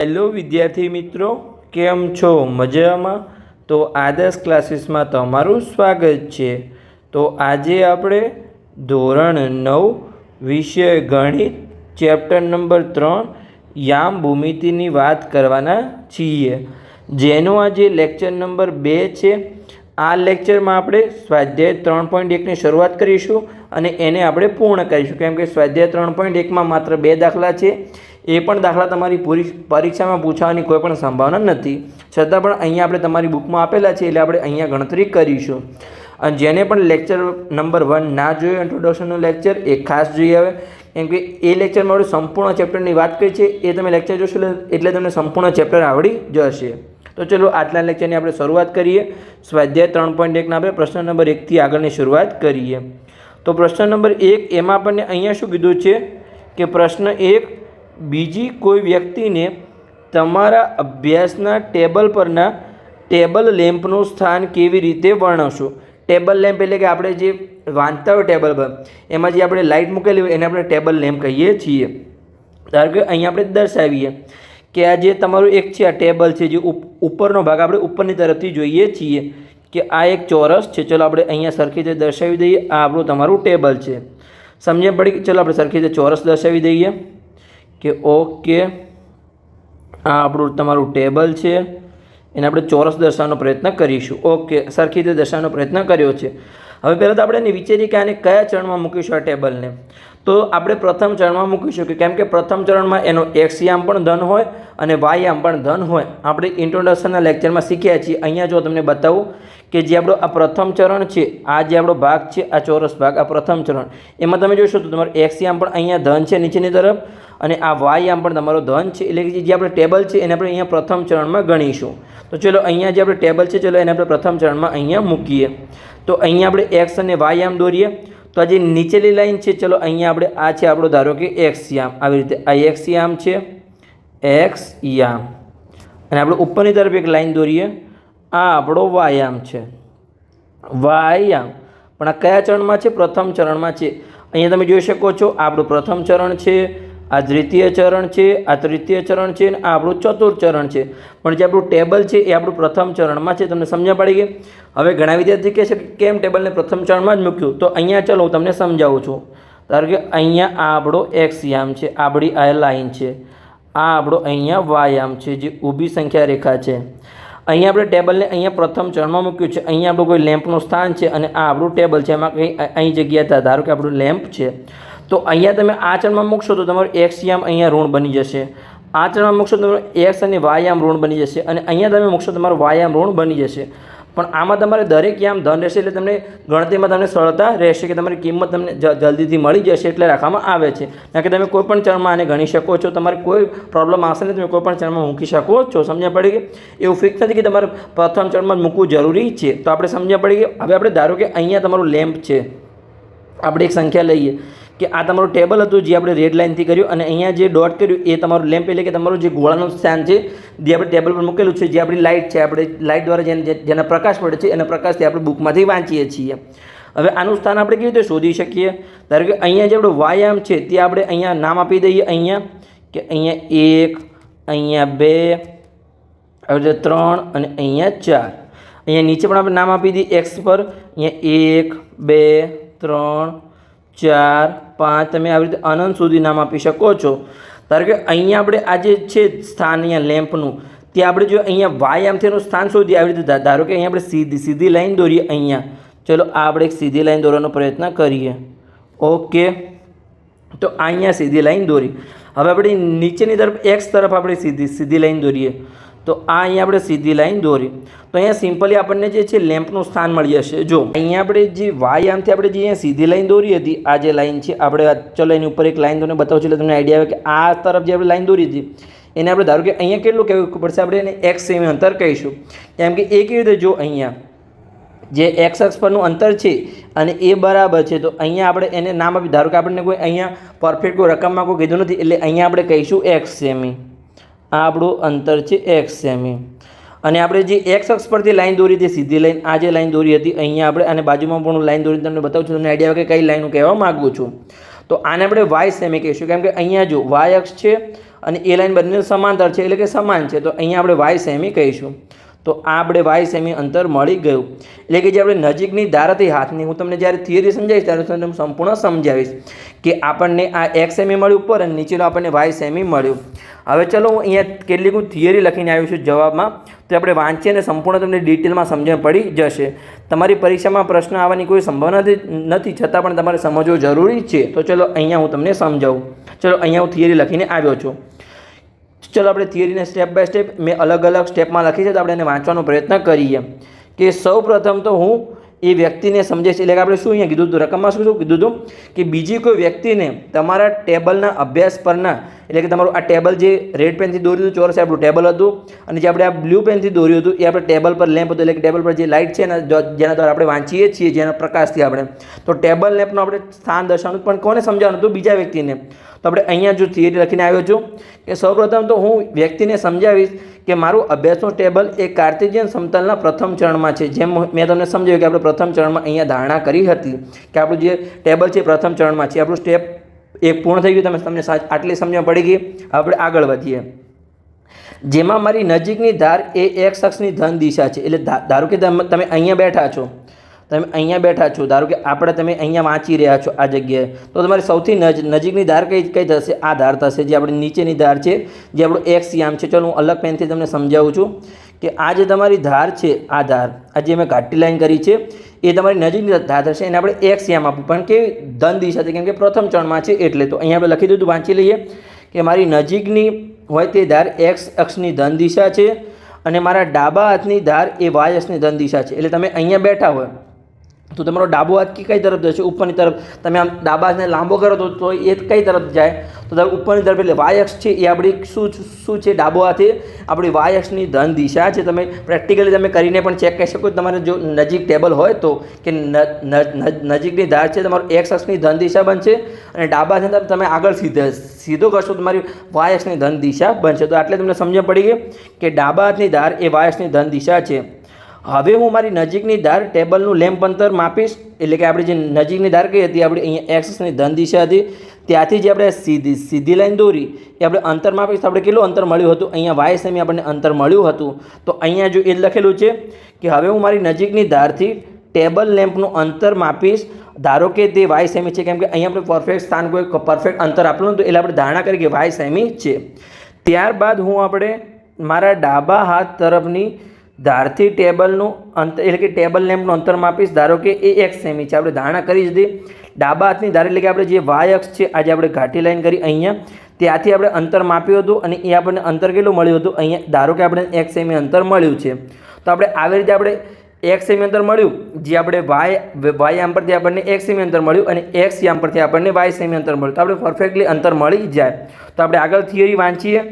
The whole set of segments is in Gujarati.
હેલો વિદ્યાર્થી મિત્રો. કેમ છો? મજામાં? તો આદર્શ ક્લાસીસમાં તમારું સ્વાગત છે. તો આજે આપણે ધોરણ નવ, વિષય ગણિત, ચેપ્ટર નંબર ત્રણ, યામ ભૂમિતિની વાત કરવાના છીએ. જેનો આજે લેક્ચર નંબર બે છે. આ લેક્ચરમાં આપણે સ્વાધ્યાય ત્રણ પોઈન્ટ એકની શરૂઆત કરીશું અને એને આપણે પૂર્ણ કરીશું. કેમ કે સ્વાધ્યાય ત્રણ પોઈન્ટ એકમાં માત્ર બે દાખલા છે. એ પણ દાખલા તમારી પૂરી પરીક્ષામાં પૂછવાની કોઈ પણ સંભાવના નથી. છતાં પણ અહીંયા આપણે તમારી બુકમાં આપેલા છે એટલે આપણે અહીંયા ગણતરી કરીશું. અને જેને પણ લેક્ચર નંબર વન ના જોયો ઇન્ટ્રોડક્શનનું લેક્ચર, એ ખાસ જોઈ આવે કેમ કે એ લેક્ચરમાં આપણે સંપૂર્ણ ચેપ્ટરની વાત કરી છે, એ તમે લેક્ચર જોશો એટલે- તમને સંપૂર્ણ ચેપ્ટર આવડી જશે. તો ચલો આટલા લેક્ચરની આપણે શરૂઆત કરીએ. સ્વાધ્યાય ત્રણ પોઈન્ટ એકના આપણે પ્રશ્ન નંબર એકથી આગળની શરૂઆત કરીએ. તો પ્રશ્ન નંબર એક, એમાં આપણને અહીંયા શું કીધું છે? કે પ્રશ્ન એક બીજી કોઈ વ્યક્તિને તમારા અભ્યાસના ટેબલ પરના ટેબલ લેમ્પનું સ્થાન કેવી રીતે વર્ણવશો? ટેબલ લેમ્પ એટલે કે આપણે જે વાંચતા હોય ટેબલ પર, એમાં જે આપણે લાઇટ મૂકેલી હોય એને આપણે ટેબલ લેમ્પ કહીએ છીએ. ધારો કે અહીંયા આપણે દર્શાવીએ કે આ જે તમારું એક છે, આ ટેબલ છે જે ઉપ- ઉપરનો ભાગ આપણે ઉપરની તરફથી જોઈએ છીએ કે આ એક ચોરસ છે. ચલો આપણે અહીંયા સરખી રીતે દર્શાવી દઈએ, આ આપણું તમારું ટેબલ છે. સમજ્યા પડી ચલો આપણે સરખી રીતે ચોરસ દર્શાવી દઈએ. કે ઓકે. આ આપણું તમારું ટેબલ છે. એને આપણે ચોરસ દર્શાવવાનો પ્રયત્ન કરીશું. ઓકે, સરખી રીતે દર્શાવવાનો પ્રયત્ન કર્યો છે. હવે પહેલાં તો આપણે એને વિચારીએ કે આને કયા ચરણમાં મૂકીશું આ ટેબલને. તો આપણે પ્રથમ ચરણમાં મૂકીશું કે કેમ કે પ્રથમ ચરણમાં એનો એક્સ યામ પણ ધન હોય અને વાય યામ પણ ધન હોય. આપણે ઇન્ટ્રોડક્શનના લેક્ચરમાં શીખ્યા છીએ. અહીંયા જો તમને બતાવું કે જે આપણો આ પ્રથમ ચરણ છે, આ જે આપણો ભાગ છે, આ ચોરસ ભાગ, આ પ્રથમ ચરણ, એમાં તમે જોશો તો તમારો એક્સ આમ પણ અહીંયા ધન છે નીચેની તરફ અને આ વાય આમ પણ તમારો ધન છે, એટલે કે જે આપણે ટેબલ છે એને આપણે અહીંયા પ્રથમ ચરણમાં ગણીશું. તો ચલો અહીંયા જે આપણે ટેબલ છે, ચલો એને આપણે પ્રથમ ચરણમાં અહીંયા મૂકીએ. તો અહીંયા આપણે એક્સ અને વાય આમ દોરીએ. તો આ જે નીચેની લાઈન છે, ચલો અહીંયા આપણે આ છે આપણો ધારો કે એક્સ યામ આવી રીતે આ એક્સ છે એક્સ યામ અને આપણે ઉપરની તરફ એક લાઈન દોરીએ. આ આપણો વાયામ છે. વાયામ પણ આ કયા ચરણમાં છે? પ્રથમ ચરણમાં છે. અહીંયા તમે જોઈ શકો છો, આપણું પ્રથમ ચરણ છે, આ દ્વિતીય ચરણ છે, આ તૃતીય ચરણ છે, અને આ આપણું ચતુર્થ ચરણ છે. પણ જે આપણું ટેબલ છે, એ આપણું પ્રથમ ચરણમાં છે. તમને સમજણ પડી ગઈ? હવે ઘણા વિદ્યાર્થી કહે છે કે કેમ ટેબલને પ્રથમ ચરણમાં જ મૂક્યું? તો અહીંયા ચલો હું તમને સમજાવું છું. ધારો કે અહીંયા આ આપણો એક્સ યામ છે આપણી આ લાઈન છે. આ આપણો અહીંયા વાયામ છે, જે ઊભી સંખ્યા રેખા છે. અહીંયા આપણે ટેબલને અહીંયા પ્રથમ ચરણમાં મૂક્યું છે. અહીંયા આપણું કોઈ લેમ્પનું સ્થાન છે અને આ આપણું ટેબલ છે. એમાં કંઈ અહીં જગ્યા ધારો કે આપણું લેમ્પ છે. તો અહીંયા તમે આ ચરણમાં મૂકશો તો તમારું એક્સ યામ અહીંયા ઋણ બની જશે. આ ચરણમાં મૂકશો તો તમારું એક્સ અને વાયામ ઋણ બની જશે. અને અહીંયા તમે મૂકશો તમારું વાયામ ઋણ બની જશે. પણ આમાં તમારે દરેક યામ ધન રહેશે એટલે તમને ગણતરીમાં તમને સરળતા રહેશે કે તમારી કિંમત તમને જલ્દીથી મળી જશે એટલે રાખવામાં આવે છે. કારણ કે તમે કોઈ પણ ચરણમાં આને ગણી શકો છો, તમારે કોઈ પ્રોબ્લેમ આવશે ને તમે કોઈ પણ ચરણમાં મૂકી શકો છો. સમજ્યા પડી ગઈ? એવું ફિક્સ નથી કે તમારે પ્રથમ ચરણમાં મૂકવું જરૂરી છે. તો આપણે સમજ્યા પડી ગઈ? હવે આપણે ધારો કે અહીંયા તમારું લેમ્પ છે. આપણે એક સંખ્યા લઈએ. કે આ તમારું ટેબલ હતું જે આપણે રેડ લાઇનથી કર્યું અને અહીંયા જે ડોટ કર્યું એ તમારું લેમ્પ એટલે કે તમારું જે ગોળાનું સ્થાન છે, જે આપણે ટેબલ પર મૂકેલું છે, જે આપણી લાઇટ છે, આપણે લાઇટ દ્વારા જેને જેના પ્રકાશ પડે છે, એના પ્રકાશથી આપણે બુકમાંથી વાંચીએ છીએ. હવે આનું સ્થાન આપણે કેવી રીતે શોધી શકીએ? ધારો કે અહીંયા જે આપણો વાયામ છે, તે આપણે અહીંયા નામ આપી દઈએ અહીંયા, કે અહીંયા એક, અહીંયા બે રીતે ત્રણ અને અહીંયા ચાર. અહીંયા નીચે પણ આપણે નામ આપી દઈએ એક્સ પર. અહીંયા એક, બે, ત્રણ, ચાર પાંચ તમે આવી રીતે અનંત સુધી નામ આપી શકો છો. ધારો કે અહીંયા આપણે આ જે છે સ્થાન અહીંયા લેમ્પનું. તે આપણે જો અહીંયા વાયામથી એનું સ્થાન શોધીએ આવી રીતે ધારો કે અહીંયા આપણે સીધી સીધી લાઈન દોરીએ અહીંયા. ચલો આ આપણે એક સીધી લાઈન દોરવાનો પ્રયત્ન કરીએ. ઓકે. તો અહીંયા સીધી લાઈન દોરી. હવે આપણે નીચેની તરફ, એક્સ તરફ આપણે સીધી સીધી લાઈન દોરીએ. તો આ અહીંયા આપણે સીધી લાઈન દોરી. તો અહીંયા સિમ્પલી આપણને જે છે લેમ્પનું સ્થાન મળી જશે. જો, અહીંયા આપણે જે વાય આમથી આપણે જે અહીંયા સીધી લાઈન દોરી હતી, આ જે લાઈન છે, આપણે ચલો એની ઉપર એક લાઈન તમને બતાવું છું એટલે તમને આઈડિયા આવે કે આ તરફ જે આપણે લાઈન દોરી હતી, એને આપણે ધારો કે અહીંયા કેટલું કહેવું પડશે, આપણે એને એક્સ સેમી અંતર કહીશું. કેમ કે એ કેવી રીતે જો અહીંયા, જે એક્સ અક્ષ પરનું અંતર છે અને એ બરાબર છે, તો અહીંયા આપણે એને નામ આપી, ધારો કે આપણને કોઈ અહીંયા પરફેક્ટ કોઈ રકમમાં કોઈ કીધું નથી, એટલે અહીંયા આપણે કહીશું એક્સ સેમી આ આપણું અંતર છે એક્સ સેમી અને આપણે જે એક્સ અક્ષ પરથી લાઈન દોરી હતી, સીધી લાઈન, આ જે લાઈન દોરી હતી, અહીંયા આપણે અને બાજુમાં પણ લાઈન દોરી તમને બતાવું છું, તમને આઈડિયા આવે કે કઈ લાઈન હું કહેવા માગું છું. તો આને આપણે વાય સેમી કહીશું, કેમ કે અહીંયા જો વાય અક્ષ છે અને એ લાઈન બંને સમાંતર છે, એટલે કે સમાન છે, તો અહીંયા આપણે વાય સેમી કહીશું. તો આપણે વાય સેમી અંતર મળી ગયું. એટલે કે જે આપણે નજીકની ધારાથી હાથની, હું તમને જ્યારે થિયરી સમજાવીશ ત્યારે તમને સંપૂર્ણ સમજાવીશ કે આપણને આ એક સેમી મળ્યું ઉપર અને નીચેનું આપણને વાય સેમી મળ્યું. હવે ચલો હું અહીંયા કેટલીક હું થિયરી લખીને આવ્યું છું જવાબમાં. તો આપણે વાંચીએ અને સંપૂર્ણ તમને ડિટેલમાં સમજણ પડી જશે. તમારી પરીક્ષામાં પ્રશ્ન આવવાની કોઈ સંભાવના નથી, છતાં પણ તમારે સમજવો જરૂરી છે. તો ચલો અહીંયા હું તમને સમજાવું. ચલો અહીંયા હું થિયરી લખીને આવ્યો છું. ચલો આપણે થિયરીને સ્ટેપ બાય સ્ટેપ મેં અલગ અલગ સ્ટેપમાં લખી છે તો આપણે એને વાંચવાનો પ્રયત્ન કરીએ. કે સૌ પ્રથમ તો હું એ વ્યક્તિને સમજે છે એટલે કે આપણે શું અહીંયા કીધું હતું, રકમમાં શું શું કીધું હતું? કે બીજી કોઈ વ્યક્તિને તમારા ટેબલના અભ્યાસ પરના એટલે કે તમારું આ ટેબલ જે રેડ પેનથી દોર્યું હતું, ચોરસ આપણું ટેબલ હતું, અને જે આપણે આ બ્લુ પેનથી દોર્યું હતું, એ આપણે ટેબલ પર લેમ્પ હતું, એટલે કે ટેબલ પર જે લાઇટ છે ને જેના દ્વારા આપણે વાંચીએ છીએ, જેના પ્રકાશથી આપણે. તો ટેબલ લેમ્પનું આપણે સ્થાન દર્શાવવાનું, પણ કોને સમજાવવાનું હતું? બીજા વ્યક્તિને. તો આપણે અહીંયા જો થિયરી લખીને આવ્યો છું, કે સૌપ્રથમ તો હું વ્યક્તિને સમજાવીશ કે મારું અભ્યાસનું ટેબલ એ કાર્ટેજિયન સમતલના પ્રથમ ચરણમાં છે. જેમ મેં તમને સમજાવ્યું કે આપણે પ્રથમ ચરણમાં અહીંયા ધારણા કરી હતી, કે આપણું જે ટેબલ છે પ્રથમ ચરણમાં છે. આપણું સ્ટેપ એક પૂર્ણ થઈ ગયું. તમે તમને આટલી સમજણ પડી ગઈ. આપણે આગળ વધીએ. જેમાં મારી નજીકની ધાર એ એક શખ્સની ધન દિશા છે. એટલે ધારો કે તમે અહીંયા બેઠા છો. તમે અહીંયા બેઠા છો, ધારો કે આપણે તમે અહીંયા વાંચી રહ્યા છો આ જગ્યાએ, તો તમારી સૌથી નજ, નજીકની ધાર કઈ કઈ થશે? આ ધાર થશે, જે આપણી નીચેની ધાર છે, જે આપણું એક્સ યામ છે. ચલો, હું અલગ પેનથી તમને સમજાવું છું કે આ જે તમારી ધાર છે, આ ધાર, આ જે મેં ઘાટી લાઈન કરી છે, એ તમારી નજીકની ધાર થશે, એને આપણે એક્સ યામ આપવું. પણ કે ધન દિશા છે, કેમ કે પ્રથમ ચરણમાં છે, એટલે તો અહીંયા આપણે લખી દીધું, વાંચી લઈએ કે મારી નજીકની હોય તે ધાર એક્સ અક્ષની ધન દિશા છે અને મારા ડાબા હાથની ધાર એ વાય અક્ષની ધન દિશા છે. એટલે તમે અહીંયા બેઠા હોય તો તમારો ડાબો હાથ કે કઈ તરફ જશે? ઉપરની તરફ. તમે આમ ડાબા હાથને લાંબો કરો તો તો એ કઈ તરફ જાય? તો તમે ઉપરની તરફ એટલે વાય છે, એ આપણી શું શું છે? ડાબો હાથે આપણી વાય ધન દિશા છે. તમે પ્રેક્ટિકલી તમે કરીને પણ ચેક કરી શકો તમારે જો નજીક ટેબલ હોય તો કે નજીકની ધાર છે, તમારો એક્સ અક્ષની ધન દિશા બનશે અને ડાબા હાથે તમે આગળ સીધે સીધો કરશો તમારી વાય ધન દિશા બનશે. તો આટલે તમને સમજણ પડી ગઈ કે ડાબા હાથની ધાર એ વાય ધન દિશા છે. હવે હું મારી નજીકની ધાર ટેબલનું લેમ્પ અંતર માપીશ. એટલે કે આપણે જે નજીકની ધાર કઈ હતી આપણે અહીંયા એક્સની ધન દિશા હતી ત્યાંથી જે આપણે સીધી સીધી લાઈન દોરી એ આપણે અંતર માપીશ. આપણે કેટલું અંતર મળ્યું હતું? અહીંયા વાય સેમી આપણને અંતર મળ્યું હતું. તો અહીંયા જો એ લખેલું છે કે હવે હું મારી નજીકની ધારથી ટેબલ લેમ્પનું અંતર માપીશ. ધારો કે તે વાય સેમી છે, કેમ કે અહીંયા આપણે પરફેક્ટ સ્થાન કોઈ પરફેક્ટ અંતર આપેલું હતું એટલે આપણે ધારણા કરી કે વાય સેમી છે. ત્યારબાદ હું આપણે મારા ડાબા હાથ તરફની ધારથી ટેબલનું અંતર એટલે કે ટેબલ લેમ્પનું અંતર માપીશ. ધારો કે એ એક સેમી છે. આપણે ધારણા કરી દીધી ડાબા હાથની ધાર એટલે કે આપણે જે વાય અક્ષ છે, આજે આપણે ઘાટી લાઈન કરી અહીંયા. ત્યાંથી આપણે અંતર માપ્યું હતું અને એ આપણને અંતર કેટલું મળ્યું હતું? અહીંયા. ધારો કે આપણે એક સેમી અંતર મળ્યું છે. તો આપણે આવી રીતે આપણે એક સેમી અંતર મળ્યું. જે આપણે વાય વાય આમ પરથી આપણને એક સેમી અંતર મળ્યું અને એક્સ યામ પરથી આપણને વાય સેમી અંતર મળ્યું. તો આપણે પરફેક્ટલી અંતર મળી જાય. તો આપણે આગળ થિયરી વાંચીએ.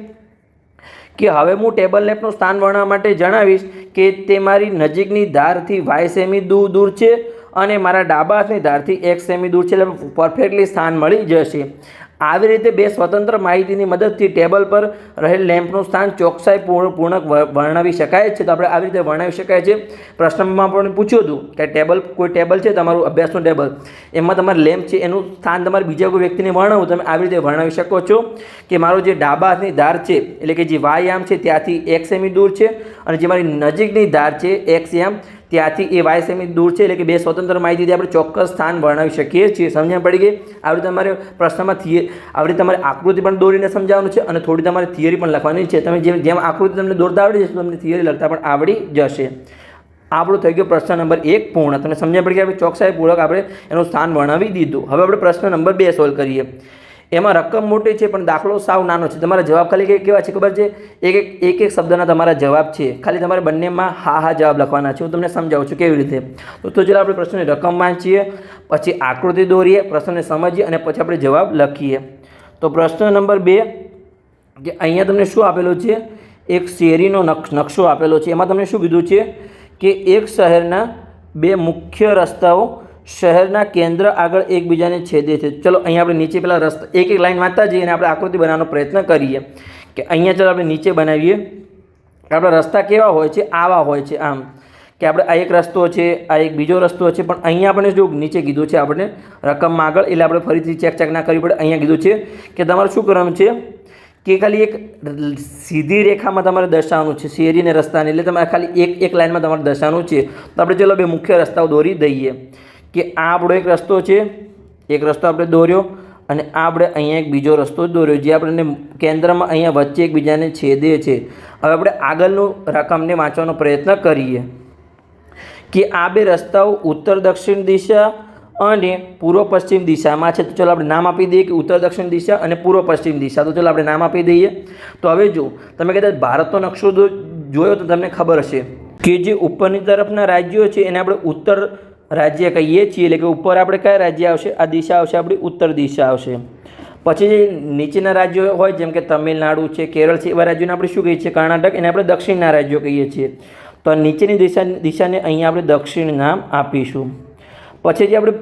કે હવે હું ટેબલ લેમ્પનું સ્થાન વર્ણવવા માટે જણાવીશ કે તે મારી નજીકની ધારથી વાય સેમી દૂર દૂર છે અને મારા ડાબા હાથની ધારથી એક સેમી દૂર છે. એટલે પરફેક્ટલી સ્થાન મળી જશે. આવી રીતે બે સ્વતંત્ર માહિતીની મદદથી ટેબલ પર રહેલ લેમ્પનું સ્થાન ચોકસાઈ પૂર્ણ વર્ણવી શકાય છે. તો આપણે આવી રીતે વર્ણવી શકાય છે. પ્રશ્નમાં પણ પૂછ્યું હતું કે ટેબલ કોઈ ટેબલ છે તમારું અભ્યાસનું ટેબલ? એમાં તમારે લેમ્પ છે, એનું સ્થાન તમારે બીજા કોઈ વ્યક્તિને વર્ણવું તમે આવી રીતે વર્ણવી શકો છો કે મારો જે ડાબા હાથની ધાર છે, એટલે કે જે વાય આમ છે, ત્યાંથી એક સેમી દૂર છે અને જે મારી નજીકની ધાર છે એક્સ યામ ત્યાંથી એ વાય સેમી દૂર છે, એટલે કે બે સ્વતંત્ર માહિતીથી આપણે ચોક્કસ સ્થાન વર્ણવી શકીએ છીએ. સમજણ પડી ગઈ? આવી તમારે પ્રશ્નમાં થિયે આવી તમારે આકૃતિ પણ દોરીને સમજાવવાનું છે અને થોડી તમારે થિયરી પણ લખવાની છે. તમે જેમ જેમ આકૃતિ તમને દોરતા આવડી જશે તમને થિયરી લખતા પણ આવડી જશે. આપણો થઈ ગયો પ્રશ્ન નંબર એક પૂર્ણ. તમને સમજણ પડી કે આપણે ચોકસાઈપૂર્વક આપણે એનું સ્થાન વર્ણવી દીધું. હવે આપણે પ્રશ્ન નંબર બે સોલ્વ કરીએ. એમાં રકમ મોટી છે, પણ દાખલો સાવ નાનો છે. તમારા જવાબ ખાલી કે- કેવા છે ખબર છે? એક એક એક એક શબ્દના તમારા જવાબ છે. ખાલી તમારે બંનેમાં હા હા જવાબ લખવાના છે. હું તમને સમજાવું છું કેવી રીતે. તો તો ચાલો આપણે પ્રશ્નની રકમ વાંચીએ, પછી આકૃતિ દોરીએ, પ્રશ્નને સમજીએ, અને પછી આપણે જવાબ લખીએ. તો પ્રશ્ન નંબર બે, કે અહીંયા તમને શું આપેલું છે? એક શેરીનો નકશો આપેલો છે. એમાં તમને શું કીધું છે? કે એક શહેરના બે મુખ્ય રસ્તાઓ શહેરના કેન્દ્ર આગળ એકબીજાને છેદે છે. ચલો, અહીંયા આપણે નીચે પેલા રસ્તા, એક એક લાઈન વાંચતા જઈએ અને આપણે આકૃતિ બનાવવાનો પ્રયત્ન કરીએ. કે અહીંયા ચાલો આપણે નીચે બનાવીએ. આપણા રસ્તા કેવા હોય છે? આવા હોય છે આમ. કે આપણે આ એક રસ્તો છે, આ એક બીજો રસ્તો છે, પણ અહીંયા આપણે જો નીચે કીધું છે આપણે રકમમાં આગળ, એટલે આપણે ફરીથી ચેક ચેક ના કરવી પડે. અહીંયા કીધું છે કે તમારે શું કરવાનું છે? કે ખાલી એક સીધી રેખામાં તમારે દર્શાવવાનું છે શેરી અને રસ્તાને. એટલે તમારે ખાલી એક એક લાઇનમાં તમારે દર્શાવવાનું છે. તો આપણે ચલો બે મુખ્ય રસ્તાઓ દોરી દઈએ. કે આ આપણો એક રસ્તો છે, એક રસ્તો આપણે દોર્યો અને આપણે અહીંયા એક બીજો રસ્તો દોર્યો, જે આપણને કેન્દ્રમાં અહીંયા વચ્ચે એકબીજાને છેદે છે. હવે આપણે આગળનું રકમને વાંચવાનો પ્રયત્ન કરીએ કે આ બે રસ્તાઓ ઉત્તર દક્ષિણ દિશા અને પૂર્વ પશ્ચિમ દિશામાં છે. તો ચાલો આપણે નામ આપી દઈએ કે ઉત્તર દક્ષિણ દિશા અને પૂર્વ પશ્ચિમ દિશા. તો ચાલો આપણે નામ આપી દઈએ. તો હવે જો તમે કદાચ ભારતનો નકશો જોયો તો તમને ખબર હશે કે જે ઉપરની તરફના રાજ્યો છે એને આપણે ઉત્તર રાજ્ય કહીએ છીએ, એટલે કે ઉપર આપણે કયા રાજ્ય આવશે? આ દિશા આવશે, આપણી ઉત્તર દિશા આવશે. પછી જે નીચેના રાજ્યો હોય, જેમ કે તમિલનાડુ છે, કેરળ છે, એવા રાજ્યોને આપણે શું કહીએ છીએ? કર્ણાટક, એને આપણે દક્ષિણના રાજ્યો કહીએ છીએ. તો નીચેની દિશા, દિશાને અહીંયા આપણે દક્ષિણ નામ આપીશું. પછી જે આપણે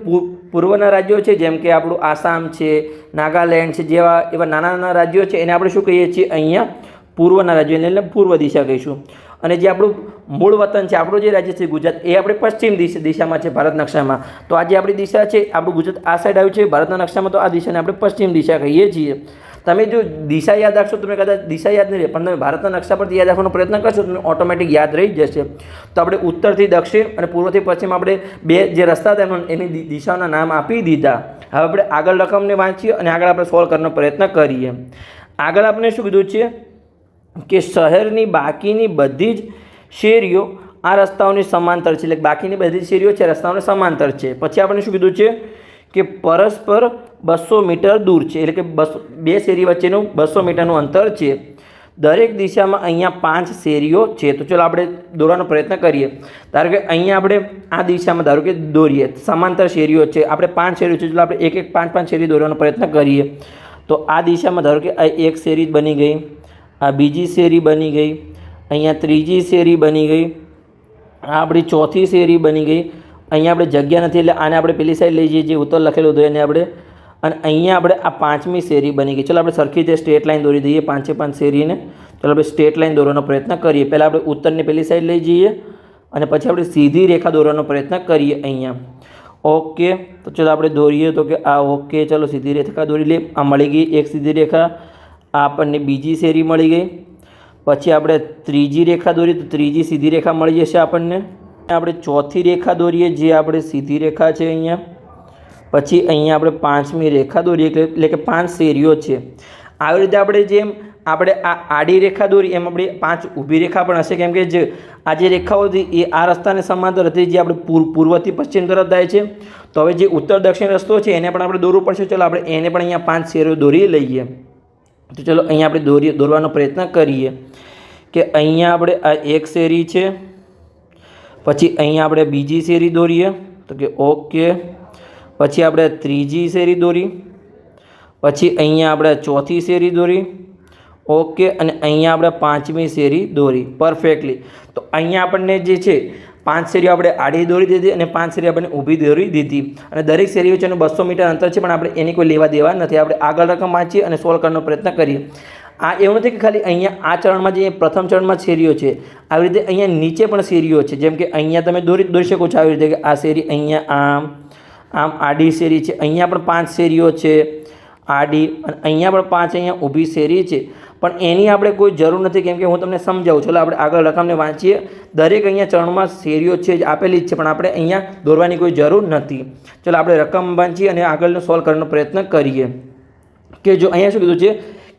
પૂર્વના રાજ્યો છે, જેમ કે આપણું આસામ છે, નાગાલેન્ડ છે, જેવા, એવા નાના નાના રાજ્યો છે, એને આપણે શું કહીએ છીએ? અહીંયા પૂર્વના રાજ્યો એટલે પૂર્વ દિશા કહીશું. અને જે આપણું મૂળ વતન છે, આપણું જે રાજ્ય છે, ગુજરાત, એ આપણે પશ્ચિમ દિશા દિશામાં છે ભારત નકશામાં. તો આ જે આપણી દિશા છે, આપણું ગુજરાત આ સાઈડ આવ્યું છે, ભારતના નકશામાં તો આ દિશાને આપણે પશ્ચિમ દિશા કહીએ છીએ. તમે જો દિશા યાદ રાખશો, તમે કદાચ દિશા યાદ નહીં રહે, પણ તમે ભારતના નકશા પરથી યાદ રાખવાનો પ્રયત્ન કરશો તમને ઓટોમેટિક યાદ રહી જશે. તો આપણે ઉત્તરથી દક્ષિણ અને પૂર્વથી પશ્ચિમ આપણે બે જે રસ્તા હતા, એમનો એની દિશાઓના નામ આપી દીધા. હવે આપણે આગળ રકમને વાંચીએ અને આગળ આપણે સોલ્વ કરવાનો પ્રયત્ન કરીએ. આગળ આપણે શું કીધું છે? કે શહેરની બાકીની બધી જ શેરીઓ આ રસ્તાઓની સમાંતર છે. એટલે બાકીની બધી શેરીઓ છે રસ્તાઓને સમાંતર છે. પછી આપણે શું કીધું છે કે પરસ્પર બસો મીટર દૂર છે. એટલે કે બસો, બે શેરી વચ્ચેનું બસો મીટરનું અંતર છે. દરેક દિશામાં અહીંયા પાંચ શેરીઓ છે. તો ચલો આપણે દોરવાનો પ્રયત્ન કરીએ. ધારો કે અહીંયા આપણે આ દિશામાં, ધારો કે દોરીએ, સમાંતર શેરીઓ છે. આપણે પાંચ શેરીઓ છે. ચલો આપણે એક એક પાંચ પાંચ શેરી દોરવાનો પ્રયત્ન કરીએ. તો આ દિશામાં ધારો કે એક શેરી બની ગઈ. આ બીજી શેરી બની ગઈ. અહીંયા ત્રીજી શેરી બની ગઈ. આ આપણી ચોથી શેરી બની ગઈ. અહીંયા આપણે જગ્યા નથી એટલે આને આપણે પેલી સાઈડ લઈ જઈએ જે ઉત્તર લખેલું હતું એને આપણે. અને અહીંયા આપણે આ પાંચમી શેરી બની ગઈ. ચલો આપણે સરખી રીતે સ્ટ્રેટ લાઈન દોરી દઈએ પાંચે પાંચ શેરીને. ચલો આપણે સ્ટ્રેટ લાઈન દોરવાનો પ્રયત્ન કરીએ. પહેલાં આપણે ઉત્તરની પેલી સાઈડ લઈ જઈએ અને પછી આપણે સીધી રેખા દોરવાનો પ્રયત્ન કરીએ અહીંયા. ઓકે તો ચલો આપણે દોરીએ તો કે આ ઓકે ચલો સીધી રેખા દોરી લઈએ. આ મળી ગઈ એક સીધી રેખા. આપણને બીજી શેરી મળી ગઈ. પછી આપણે ત્રીજી રેખા દોરીએ તો ત્રીજી સીધી રેખા મળી જશે આપણને. આપણે ચોથી રેખા દોરીએ, જે આપણે સીધી રેખા છે અહીંયા. પછી અહીંયા આપણે પાંચમી રેખા દોરીએ, એટલે કે પાંચ શેરીઓ છે. આવી રીતે આપણે જેમ આપણે આ આડી રેખા દોરી, એમ આપણી પાંચ ઊભી રેખા પણ હશે. કેમ કે જે આ જે રેખાઓ હતી, એ આ રસ્તાને સમાંતર હતી, જે આપણે પૂર પૂર્વથી પશ્ચિમ તરફ જાય છે. તો હવે જે ઉત્તર દક્ષિણ રસ્તો છે, એને પણ આપણે દોરવું પડશે. ચલો, આપણે એને પણ અહીંયા પાંચ શેરીઓ દોરી લઈએ. તો ચલો અહીંયા આપણે દોરી દોરવાનો પ્રયત્ન કરીએ કે અહીંયા આપણે આ એક શેરી છે, પછી અહીંયા આપણે બીજી શેરી દોરીએ, તો કે ઓકે, પછી આપણે ત્રીજી શેરી દોરી, પછી અહીંયા આપણે ચોથી શેરી દોરી, ઓકે, અને અહીંયા આપણે પાંચમી શેરી દોરી પરફેક્ટલી તો અહીંયા આપણને જે છે પાંચ શેરીઓ આપણે આડી દોરી દીધી અને પાંચ શેરી આપણે ઊભી દોરી દીધી. અને દરેક શેરી વચ્ચેનું બસો મીટર અંતર છે, પણ આપણે એની કોઈ લેવા દેવા નથી. આપણે આગળ રકમ વાંચીએ અને સોલ્વ કરવાનો પ્રયત્ન કરીએ. આ એવું નથી કે ખાલી અહીંયા આ ચરણમાં જે પ્રથમ ચરણમાં શેરીઓ છે, આવી રીતે અહીંયા નીચે પણ શેરીઓ છે. જેમ કે અહીંયા તમે દોરી દોરી શકો છો આવી રીતે કે આ શેરી અહીંયા આમ આમ આડી શેરી છે. અહીંયા પણ પાંચ શેરીઓ છે, આડી અને અહીંયા પણ પાંચ અહીંયા ઊભી શેરી છે. પણ એની આપણે કોઈ જરૂર નથી, કેમ કે હું તમને સમજાવું છું. એટલે આપણે આગળ રકમને વાંચીએ. દરેક અહીંયા ચરણમાં શેરીઓ છે આપેલી જ છે, પણ આપણે અહીંયા દોરવાની કોઈ જરૂર નથી. ચલો આપણે રકમ વાંચીએ અને આગળનો સોલ્વ કરવાનો પ્રયત્ન કરીએ. કે જો અહીંયા શું કીધું છે?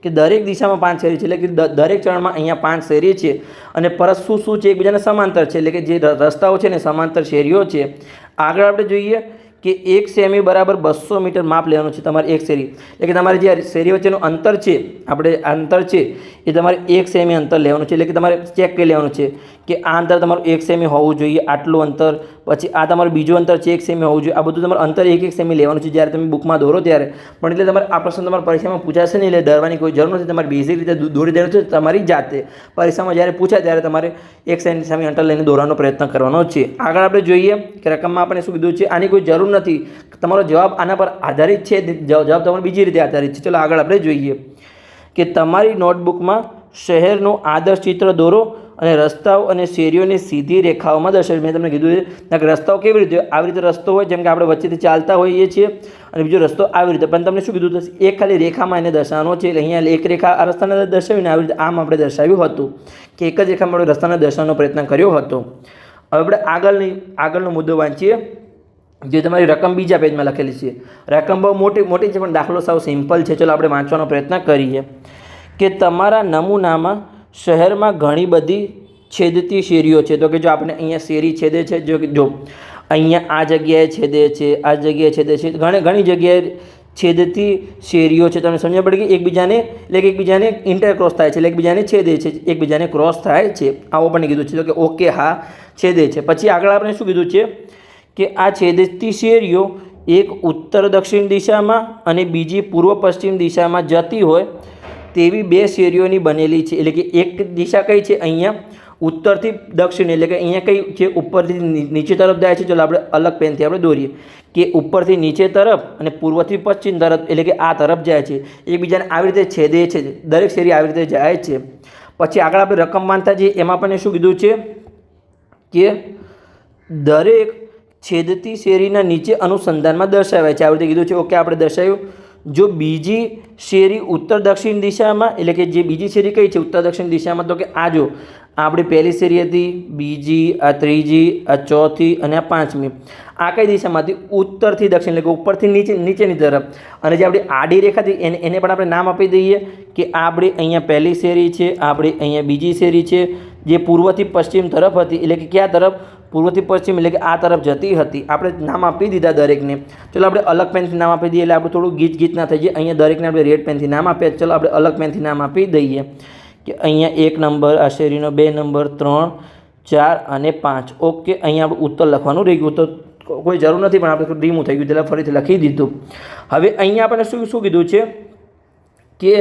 કે દરેક દિશામાં પાંચ શેરી છે, એટલે કે દરેક ચરણમાં અહીંયા પાંચ શેરી છે. અને પરત શું શું છે? એકબીજાને સમાંતર છે. એટલે કે જે રસ્તાઓ છે ને સમાંતર શેરીઓ છે. આગળ આપણે જોઈએ કે એક સેમી બરાબર બસો મીટર માપ લેવાનું છે તમારે એક શેરી. એટલે કે તમારે જે શેરી વચ્ચેનું અંતર છે, આપણે અંતર છે, એ તમારે એક સેમી અંતર લેવાનું છે. એટલે કે તમારે ચેક કરી લેવાનું છે કે આ અંતર તમારું એક સેમી હોવું જોઈએ, આટલું અંતર પછી આ તમારું બીજું અંતર છે એક સેમી હોવું જોઈએ. આ બધું તમારે અંતર એક એક સેમી લેવાનું છે. જ્યારે તમે બુકમાં દોરો ત્યારે. પણ એટલે તમારે આ પ્રશ્ન તમારા પરીક્ષામાં પૂછાશે નહીં. એટલે ડરવાની કોઈ જરૂર નથી. તમારે બેઝિક રીતે દોરી દેવાનું છે તમારી જાતે. પરીક્ષામાં જ્યારે પૂછાય ત્યારે તમારે એક સેમી સામે અંતર લઈને દોરવાનો પ્રયત્ન કરવાનો છે. આગળ આપણે જોઈએ કે રકમમાં આપણે શું કીધું છે. આની કોઈ જરૂર નથી. તમારો જવાબ આના પર આધારિત છે. જવાબ તમારો બીજી રીતે આધારિત છે. ચલો આગળ આપણે જોઈએ કે તમારી નોટબુકમાં શહેરનું આદર્શ ચિત્ર દોરો. અને રસ્તાઓ અને શેરીઓને સીધી રેખાઓમાં દર્શાવે મેં તમને કીધું કે રસ્તાઓ કેવી રીતે આવી રીતે રસ્તો હોય, જેમ કે આપણે વચ્ચેથી ચાલતા હોઈએ છીએ અને બીજો રસ્તો આવી રીતે. પણ તમને શું કીધું એક ખાલી રેખામાં એને દર્શાવવાનો છે. એટલે અહીંયા એક રેખા આ રસ્તાને દર્શાવીને આવી રીતે આમ આપણે દર્શાવ્યું હતું કે એક જ રેખામાં આપણે રસ્તાને દર્શાવવાનો પ્રયત્ન કર્યો હતો. હવે આપણે આગળની, આગળનો મુદ્દો વાંચીએ. જે તમારી રકમ બીજા પેજમાં લખેલી છે. રકમ બહુ મોટી મોટી છે, પણ દાખલો સાવ સિમ્પલ છે. ચલો આપણે વાંચવાનો પ્રયત્ન કરીએ. કે તમારા નમૂનામાં શહેરમાં ઘણી બધી છેદતી શેરીઓ છે. તો કે જો આપણે અહીંયા શેરી છેદે છે, જો કે જો અહીંયા આ જગ્યાએ છેદે છે, આ જગ્યાએ છેદે છે, ઘણી ઘણી જગ્યાએ છેદતી શેરીઓ છે. તમને સમજ પડી કે એકબીજાને, એટલે કે એકબીજાને ઇન્ટરક્રોસ થાય છે, એટલે એકબીજાને છેદે છે, એકબીજાને ક્રોસ થાય છે. આવું પણ કીધું છે. તો કે ઓકે હા, છેદે છે. પછી આગળ આપણે શું કીધું છે? કે આ છેદતી શેરીઓ એક ઉત્તર દક્ષિણ દિશામાં અને બીજી પૂર્વ પશ્ચિમ દિશામાં જતી હોય તેવી બે શેરીઓની બનેલી છે. એટલે કે એક દિશા કઈ છે? અહીંયા ઉત્તરથી દક્ષિણ, એટલે કે અહીંયા કઈ છે ઉપરથી નીચે તરફ જાય છે. ચાલો આપણે અલગ પેનથી આપણે દોરીએ. કે ઉપરથી નીચે તરફ અને પૂર્વથી પશ્ચિમ તરફ, એટલે કે આ તરફ જાય છે. એકબીજાને આવી રીતે છેદે છે. દરેક શેરી આવી રીતે જાય છે. પછી આગળ આપણે રકમ માનતા જઈએ. એમાં પણ શું કીધું છે? કે દરેક છેદતી શેરીના નીચે અનુસંધાનમાં દર્શાવાય છે. આવી રીતે કીધું છે. ઓકે, આપણે દર્શાવ્યું. જો બીજી શેરી ઉત્તર દક્ષિણ દિશામાં, એટલે કે જે બીજી શેરી કઈ છે ઉત્તર દક્ષિણ દિશામાં, તો કે આ જો, આપણી પહેલી શેરી હતી, બીજી, આ ત્રીજી, આ ચોથી અને આ પાંચમી. આ કઈ દિશામાંથી? ઉત્તરથી દક્ષિણ, એટલે કે ઉપરથી નીચે, નીચેની તરફ. અને જે આપણી આડી રેખા હતી, એને એને પણ આપણે નામ આપી દઈએ કે આપણી અહીંયા પહેલી શેરી છે આપણી અહીંયા બીજી શેરી છે જે પૂર્વથી પશ્ચિમ તરફ હતી, એટલે કે ક્યાં તરફ? પૂર્વથી પશ્ચિમ, એટલે કે આ તરફ જતી હતી. આપણે નામ આપી દીધા દરેકને. ચલો આપણે અલગ પેનથી નામ આપી દઈએ, એટલે આપણે થોડું ગીચ ગીચ ના થઈ જાય અહીંયા દરેકને આપણે રેડ પેનથી નામ આપીએ. ચલો આપણે અલગ પેનથી નામ આપી દઈએ. કે અહીંયા એક નંબર, આ શેરીનો બે નંબર, ત્રણ, ચાર અને પાંચ. ઓકે, અહીંયા આપણે ઉત્તર લખવાનું રહી ગયું. તો કોઈ જરૂર નથી, પણ આપણે રીમું થઈ ગયું, એટલે ફરીથી લખી દીધું. હવે અહીંયા આપણે શું શું કીધું છે? કે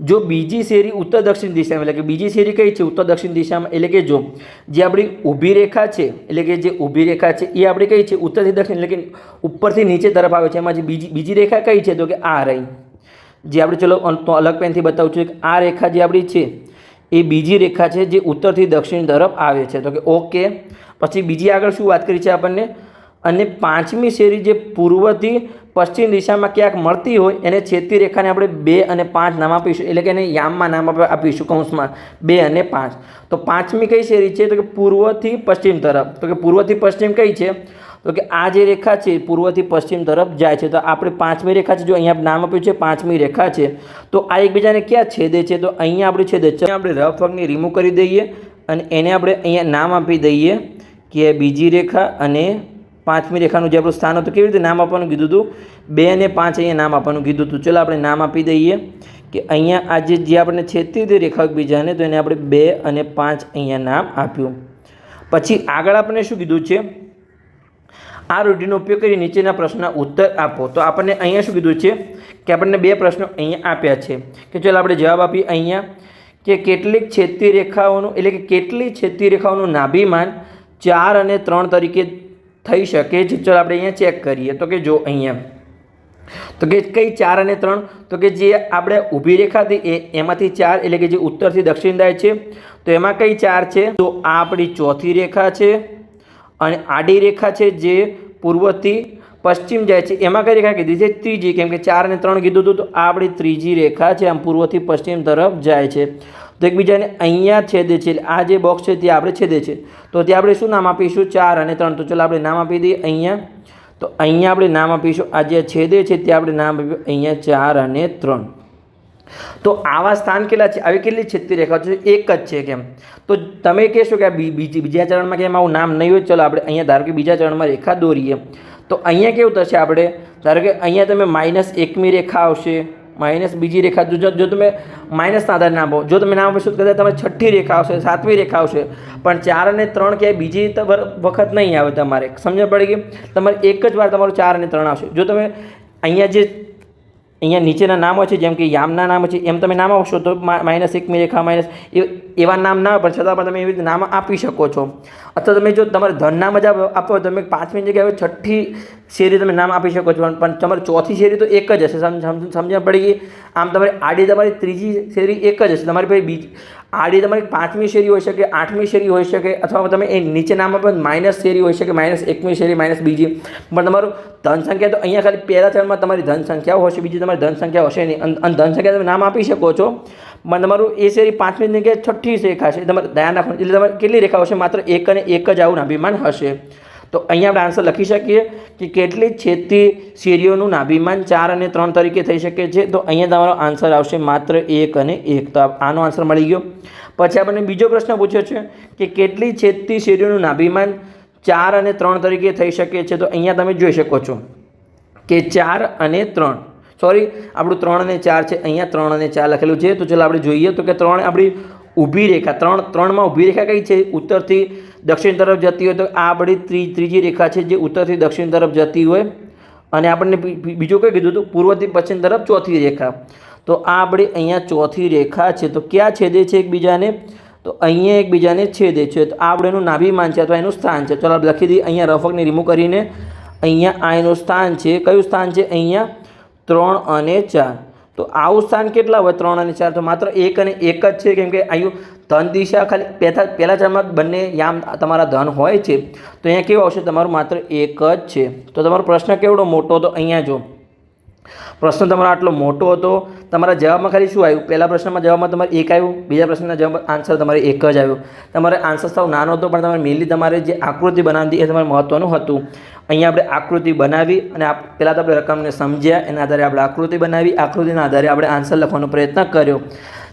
જો બીજી શેરી ઉત્તર દક્ષિણ દિશામાં, એટલે કે બીજી શેરી કઈ છે? ઉત્તર દક્ષિણ દિશામાં, એટલે કે જો જે આપણી ઊભી રેખા છે, એટલે કે જે ઊભી રેખા છે, એ આપણી કઈ છે? ઉત્તરથી દક્ષિણ, એટલે કે ઉપરથી નીચે તરફ આવે છે. એમાં જે બીજી બીજી રેખા કઈ છે? તો કે આ રહી. જે આપણે ચલો તો અલગ પેનથી બતાવું છું. કે આ રેખા જે આપણી છે, એ બીજી રેખા છે જે ઉત્તરથી દક્ષિણ તરફ આવે છે. તો કે ઓકે. પછી બીજી આગળ શું વાત કરી છે આપણને? અને પાંચમી શેરી જે પૂર્વથી પશ્ચિમ દિશામાં ક્યાંક મળતી હોય એને છેદતી રેખાને આપણે બે અને પાંચ નામ આપીશું. એટલે કે એને યામમાં નામ આપીશું કૌંસમાં. બે અને પાંચ. તો પાંચમી કઈ શેરી છે? તો કે પૂર્વથી પશ્ચિમ તરફ. તો કે પૂર્વથી પશ્ચિમ કઈ છે? તો કે આ જે રેખા છે પૂર્વથી પશ્ચિમ તરફ જાય છે. તો આપણે પાંચમી રેખા છે, જો અહીંયા નામ આપ્યું છે, પાંચમી રેખા છે. તો આ એકબીજાને ક્યાં છેદે છે? તો અહીંયા આપણે છેદે છે. આપણે રફ વર્ગની રિમૂવ કરી દઈએ અને એને આપણે અહીંયા નામ આપી દઈએ કે બીજી રેખા અને પાંચમી રેખાનું જે આપણું સ્થાન હતું, કેવી રીતે નામ આપવાનું કીધું હતું? બે અને પાંચ અહીંયા નામ આપવાનું કીધું હતું. ચલો આપણે નામ આપી દઈએ કે અહીંયા આજે જે આપણે છેદતી હતી રેખા એકબીજાને તો એને આપણે બે અને પાંચ અહીંયા નામ આપ્યું. પછી આગળ આપણે શું કીધું છે? આ રૂઢિનો ઉપયોગ કરી નીચેના પ્રશ્નના ઉત્તર આપો. તો આપણને અહીંયા શું કીધું છે? કે આપણને બે પ્રશ્નો અહીંયા આપ્યા છે. કે ચાલો આપણે જવાબ આપીએ અહીંયા કે કેટલીક છેદતી રેખાઓનું, એટલે કે કેટલી છેદતી રેખાઓનું નાભિમાન ચાર અને ત્રણ તરીકે થઈ શકે છે. ચાલો આપણે અહીંયા ચેક કરીએ. તો કે જો અહીંયા, તો કે કઈ ચાર અને ત્રણ? તો કે જે આપણે ઊભી રેખા હતી એ, એમાંથી ચાર, એટલે કે જે ઉત્તરથી દક્ષિણ જાય છે, તો એમાં કઈ ચાર છે? તો આ આપણી ચોથી રેખા છે અને આડી રેખા છે જે પૂર્વથી પશ્ચિમ જાય છે. એમાં કઈ રેખા કીધી છે? ત્રીજી. કેમ કે ચાર અને ત્રણ કીધું હતું, તો આ આપણી ત્રીજી રેખા છે, આમ પૂર્વથી પશ્ચિમ તરફ જાય છે. તો એકબીજાને અહીંયા છેદે છે. આ જે બોક્સ છે ત્યાં આપણે છેદે છે. તો ત્યાં આપણે શું નામ આપીશું? ચાર અને ત્રણ. તો ચાલો આપણે નામ આપી દઈએ અહીંયા. તો અહીંયા આપણે નામ આપીશું. આ જે છેદે છે ત્યાં આપણે નામ આપ્યું અહીંયા ચાર અને ત્રણ. તો આવા સ્થાન કેટલા છે? આવી કેટલી છેદતી રેખા છે? એક જ છે કેમ? તો તમે કહેશો કે આ બીજી, બીજા ચરણમાં કેમ આવું નામ નહીં હોય? ચલો આપણે અહીંયા ધારો કે બીજા ચરણમાં રેખા દોરીએ. તો અહીંયા કેવું થશે આપણે? ધારો કે અહીંયા તમે માઇનસ એકમી રેખા આવશે. માઇનસ બીજી રેખા જો જો તમે માઇનસના આધારે નામ જો તમે નામ આપશો કદાચ તમારે છઠ્ઠી રેખા આવશે, સાતમી રેખા આવશે. પણ ચાર અને ત્રણ ક્યાંય બીજી વખત નહીં આવે તમારે. સમજણ પડી ગઈ? તમારે એક જ વાર તમારું ચાર અને ત્રણ આવશે. જો તમે અહીંયા જે અહીંયા નીચેના નામો છે, જેમ કે યામના નામ છે, એમ તમે નામ આપશો તો માઇનસ એકમી રેખા માઇનસ એવા નામ ના પણ છતાં પણ તમે એવી રીતે નામ આપી શકો છો. અથવા તમે જો તમારે ધન નામ જ આપો, તમે પાંચમી જગ્યાએ છઠ્ઠી શેરી તમે નામ આપી શકો છો, પણ- તમારી ચોથી શેરી તો એક જ હશે, સમ- સમ- સમજણ પડી ગઈ? આમ તમારી આડી તમારી ત્રીજી શેરી એક જ હશે, તમારી પાસે બીજી આ રીતે તમારી પાંચમી શેરી હોઈ શકે, આઠમી શેરી હોઈ શકે, અથવા તમે એ નીચે નામ પણ માઇનસ શેરી હોઈ શકે, માઇનસ એકમી શેરી, માઇનસ બીજી. પણ તમારું ધન સંખ્યા તો અહીંયા ખાલી પહેલા ચરણમાં તમારી ધન સંખ્યાઓ હશે, બીજી તમારી ધન સંખ્યા હશે નહીં. અને- ધન સંખ્યા તમે નામ આપી શકો છો, પણ તમારું એ શેરી પાંચમી જગ્યાએ છઠ્ઠી રેખા છે. તમારે ધ્યાન રાખવાનું. એટલે તમારે કેટલી રેખા હશે? માત્ર એક અને એક જ આવું નાભિમાન હશે. તો અહીંયા આપણે આન્સર લખી શકીએ કે કેટલી છેદતી શેરીઓનું નાભિમાન ચાર અને ત્રણ તરીકે થઈ શકે છે? તો અહીંયા તમારો આન્સર આવશે માત્ર એક અને એક. તો આનો આન્સર મળી ગયો. પછી આપણને બીજો પ્રશ્ન પૂછ્યો છે કે કેટલી છેદતી શેરીઓનું નાભિમાન ચાર અને ત્રણ તરીકે થઈ શકે છે? તો અહીંયા તમે જોઈ શકો છો કે ચાર અને ત્રણ. સોરી આપણું ત્રણ અને ચાર છે. અહીંયા ત્રણ અને ચાર લખેલું છે. તો ચાલો આપણે જોઈએ તો કે ત્રણ આપણી ઊભી રેખા, ત્રણ, ત્રણમાં ઊભી રેખા કઈ છે? ઉત્તરથી દક્ષિણ તરફ જતી હોય તો આ આપણી ત્રી, ત્રીજી રેખા છે જે ઉત્તરથી દક્ષિણ તરફ જતી હોય. અને આપણને બીજું કંઈ કીધું હતું? પૂર્વથી પશ્ચિમ તરફ ચોથી રેખા. તો આ આપણી અહીંયા ચોથી રેખા છે. તો ક્યાં છેદે છે એકબીજાને? તો અહીંયા એકબીજાને છેદે છે. તો આ આપણે એનું નાભિમાન છે અથવા એનું સ્થાન છે. ચાલો લખી દઈએ. અહીંયા રફકને રિમૂવ કરીને અહીંયા આ એનું સ્થાન છે. કયું સ્થાન છે? અહીંયા ત્રણ અને ચાર. તો આવું સ્થાન કેટલા હોય? ત્રણ અને ચાર. તો માત્ર એક અને એક જ છે, કેમ કે આયુ ધન દિશા ખાલી પહેલા પહેલા ચરણમાં બંને યામ તમારા ધન હોય છે. તો અહીંયા કેવું આવશે? તમારું માત્ર એક જ છે. તો તમારો પ્રશ્ન કેવડો મોટો હતો? અહીંયા જો. પ્રશ્ન તમારો આટલો મોટો હતો. તમારા જવાબમાં ખાલી શું આવ્યું? પહેલા પ્રશ્નમાં જવાબમાં તમારે એક આવ્યું. બીજા પ્રશ્નના જવાબ, આન્સર તમારે એક જ આવ્યો. તમારે આન્સર સાવ નાનો હતો, પણ તમારે મેનલી તમારે જે આકૃતિ બનાવતી એ તમારે મહત્ત્વનું હતું. અહીંયા આપણે આકૃતિ બનાવી અને પહેલાં તો આપણે રકમને સમજ્યા, એના આધારે આપણે આકૃતિ બનાવી. આકૃતિના આધારે આપણે આન્સર લખવાનો પ્રયત્ન કર્યો.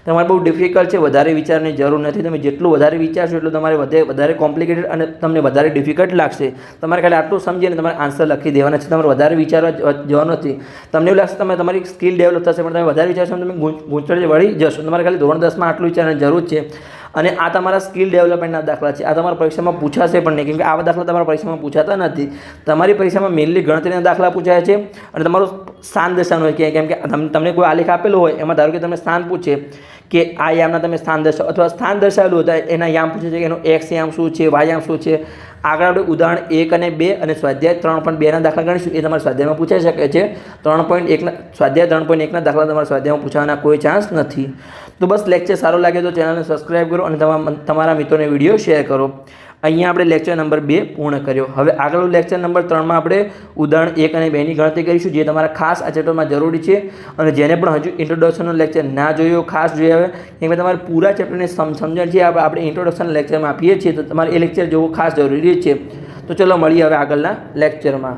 તમારે બહુ ડિફિકલ્ટ છે, વધારે વિચારની જરૂર નથી. તમે જેટલું વધારે વિચારશો એટલું તમારે વધે વધારે કોમ્પ્લિકેટેડ અને તમને વધારે ડિફિકલ્ટ લાગશે. તમારે ખાલી આટલું સમજીને તમારે આન્સર લખી દેવાના છે. તમારે વધારે વિચારવા જવાનું નથી. તમને એવું લાગશે તમે તમારી સ્કિલ ડેવલપ થશે, પણ તમે વધારે વિચારશો તમે ગૂંચ- વળી જશો. તમારે ખાલી ધોરણ દસમાં આટલું વિચારવાની જરૂર છે. અને આ તમારા સ્કિલ ડેવલપમેન્ટના દાખલા છે. આ તમારા પરીક્ષામાં પૂછાશે પણ નહીં. કેમ કે આવા દાખલા તમારા પરીક્ષામાં પૂછાતા નથી. તમારી પરીક્ષામાં મેનલી ગણતરીના દાખલા પૂછાય છે અને તમારું સ્થાન દર્શાવવાનું હોય. કે કેમ કે તમ- તમને કોઈ આલેખ આપેલો હોય, એમાં ધારો કે તમને સ્થાન પૂછે કે આ યામના તમે સ્થાન દર્શાવો અથવા સ્થાન દર્શાવેલું હોય એના યામ પૂછે છે કે એનો એક્સ યામ શું છે વાય યામ શું છે. આગળ આપણે ઉદાહરણ એક અને બે અને સ્વાધ્યાય ત્રણ પોઈન્ટ બેના દાખલા ગણીશું. એ તમારા સ્વાધ્યાયમાં પૂછાઈ શકે છે. ત્રણ પોઈન્ટ એકના સ્વાધ્યાય ત્રણ પોઈન્ટ એકના દાખલા તમારા સ્વાધ્યાયમાં પૂછવાના કોઈ ચાન્સ નથી. તો બસ લેક્ચર સારો લાગે તો ચેનલને સબસ્ક્રાઈબ કરો અને તમારા મિત્રોને વીડિયો શેર કરો. અહીંયા આપણે લેક્ચર નંબર બે પૂર્ણ કર્યો. હવે આગળનું લેક્ચર નંબર ત્રણમાં આપણે ઉદાહરણ એક અને બેની ગણતરી કરીશું, જે તમારા ખાસ આ ચેપ્ટરમાં જરૂરી છે અને જેને પણ હજુ ઇન્ટ્રોડક્શનનો લેક્ચર ના જોયો, ખાસ જોઈ આવે કેમ તમારે પૂરા ચેપ્ટરને સમ, સમજણ છે આપણે ઇન્ટ્રોડક્શન લેક્ચરમાં આપીએ છીએ, તો તમારે એ લેક્ચર જોવું ખાસ જરૂરી છે. તો ચલો મળીએ હવે આગળના લેક્ચરમાં